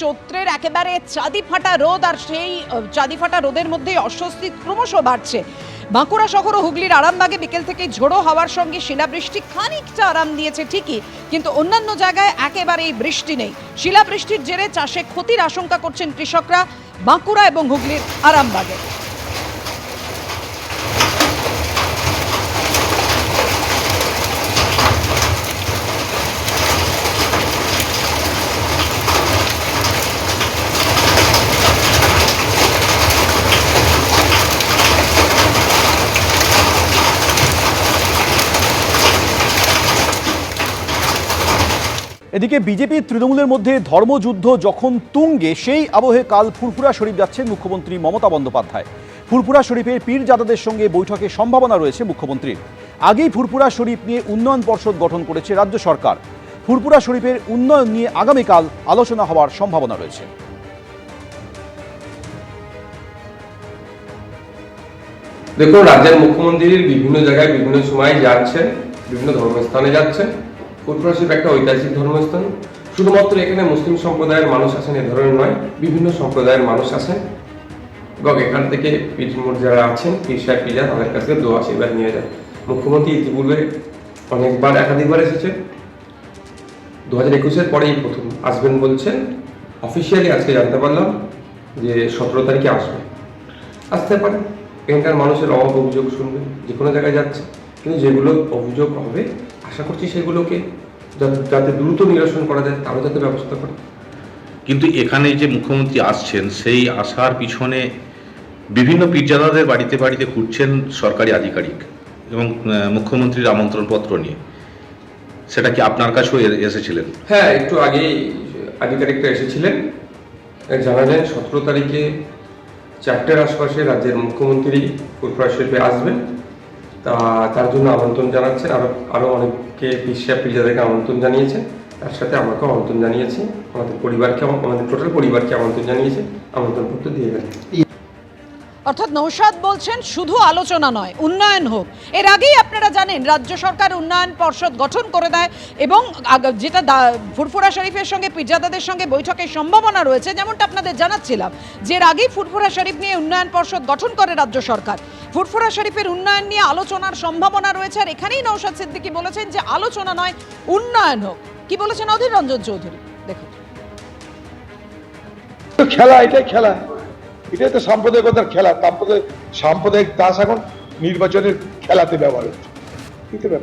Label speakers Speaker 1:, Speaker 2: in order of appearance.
Speaker 1: চৈত্রের একেবারে চাঁদি ফাটা রোদ আর সেই চাঁদি ফাটা রোদের মধ্যে অস্বস্তি ক্রমশ বাড়ছে। বাঁকুড়া শহর ও হুগলির আরামবাগে বিকেল থেকে ঝোড়ো হওয়ার সঙ্গে শিলাবৃষ্টি খানিকটা আরাম দিয়েছে ঠিকই, কিন্তু অন্যান্য জায়গায় একেবারেই বৃষ্টি নেই। শিলাবৃষ্টির জেরে চাষে ক্ষতির আশঙ্কা করছেন কৃষকরা বাঁকুড়া এবং হুগলির আরামবাগে।
Speaker 2: এদিকে বিজেপি তৃণমূলের মধ্যে ধর্মযুদ্ধ যখন তুঙ্গে, সেই আবহে কাল ফুরফুরা শরীফ যাচ্ছেন মুখ্যমন্ত্রী মমতা বন্দ্যোপাধ্যায়। ফুরফুরা শরীফের পীরজাদাদের সঙ্গে বৈঠকে সম্ভাবনা রয়েছে মুখ্যমন্ত্রীর। আগেই ফুরফুরা শরীফ নিয়ে উন্নয়ন পর্ষদ গঠন করেছে রাজ্য সরকার। ফুরফুরা শরীফের উন্নয়ন নিয়ে আগামীকাল আলোচনা হওয়ার সম্ভাবনা রয়েছে।
Speaker 3: দেখুন, রাজ্যের মুখ্যমন্ত্রী বিভিন্ন জায়গায় বিভিন্ন সময় যাচ্ছেন, বিভিন্ন ধর্মস্থানে যাচ্ছেন। শিল্প একটা ঐতিহাসিক ধর্মস্থান। শুধুমাত্র এখানে মুসলিম সম্প্রদায়ের মানুষ আসেন এ ধরনের নয়, বিভিন্ন সম্প্রদায়ের মানুষ এবং এখান থেকে পীরমুর যারা আছেন সাহেব পীজা তাদের কাছে দোয়া, আশীর্বাদ নিয়ে যান। মুখ্যমন্ত্রী ইতিপূর্বে অনেকবার একাধিকবার এসেছেন। দু হাজার একুশের পরেই প্রথম আসবেন বলছেন। অফিসিয়ালি আজকে জানতে পারলাম যে সতেরো তারিখে আসবে। আসতে পারে। এখানকার মানুষের অভাব অভিযোগ শুনবে, যে কোনো জায়গায় যাচ্ছে। কিন্তু যেগুলো অভিযোগ হবে আশা করছি সেগুলোকে যাতে- দ্রুত নিরসন করা যায় তারও যাতে ব্যবস্থা করে
Speaker 4: কিন্তু এখানে যে মুখ্যমন্ত্রী আসছেন সেই আসার পিছনে বিভিন্ন পীরজাদাদের বাড়িতে বাড়িতে ঘুরছেন সরকারি আধিকারিক এবং মুখ্যমন্ত্রীর আমন্ত্রণপত্র নিয়ে। সেটা কি আপনার কাছেও এসেছিলেন?
Speaker 3: হ্যাঁ একটু আগেই আধিকারিকরা এসেছিলেন। জানালেন সতেরো তারিখে চারটের আশপাশে রাজ্যের মুখ্যমন্ত্রী ফুরফুরা আসবেন। তা, তার জন্য আমন্ত্রণ জানাচ্ছেন আরও আরও অনেককে পিসা পিজাদেরকে আমন্ত্রণ জানিয়েছে। তার সাথে আমাকে আমন্ত্রণ জানিয়েছে। আমাদের পরিবারকে, আমাদের টোটাল পরিবারকে আমন্ত্রণ জানিয়েছে। আমন্ত্রণপত্র দিয়ে গেলেন
Speaker 1: অর্থাৎ নৌসাদ বলছেন, শুধু আলোচনা নয়, উন্নয়ন হোক। এর আগেই আপনারা জানেন, রাজ্য সরকার উন্নয়ন পর্ষদ গঠন করে দেয় এবং যেটা ফুরফুরা শরীফের সঙ্গে, পিরজাদাদের সঙ্গে বৈঠকের সম্ভাবনা রয়েছে, যেমনটা আপনাদের জানাচ্ছিলাম। যে এর আগেই ফুরফুরা শরীফ নিয়ে উন্নয়ন পর্ষদ গঠন করে রাজ্য সরকার। ফুরফুরা শরীফের উন্নয়ন নিয়ে আলোচনার সম্ভাবনা রয়েছে, আর এখানেই নৌসাদ সিদ্দিকী বলেছেন যে, আলোচনা নয়, উন্নয়ন হোক। কি বলেছেন অধীর রঞ্জন চৌধুরী? দেখুন।
Speaker 5: খেলা, এটাই খেলা। এটাই তো সাম্প্রদায়িকতার খেলা। সাম্প্রদায়িক সাম্প্রদায়িক দাস এখন নির্বাচনের খেলাতে ব্যবহার হচ্ছে। ঠিক আছে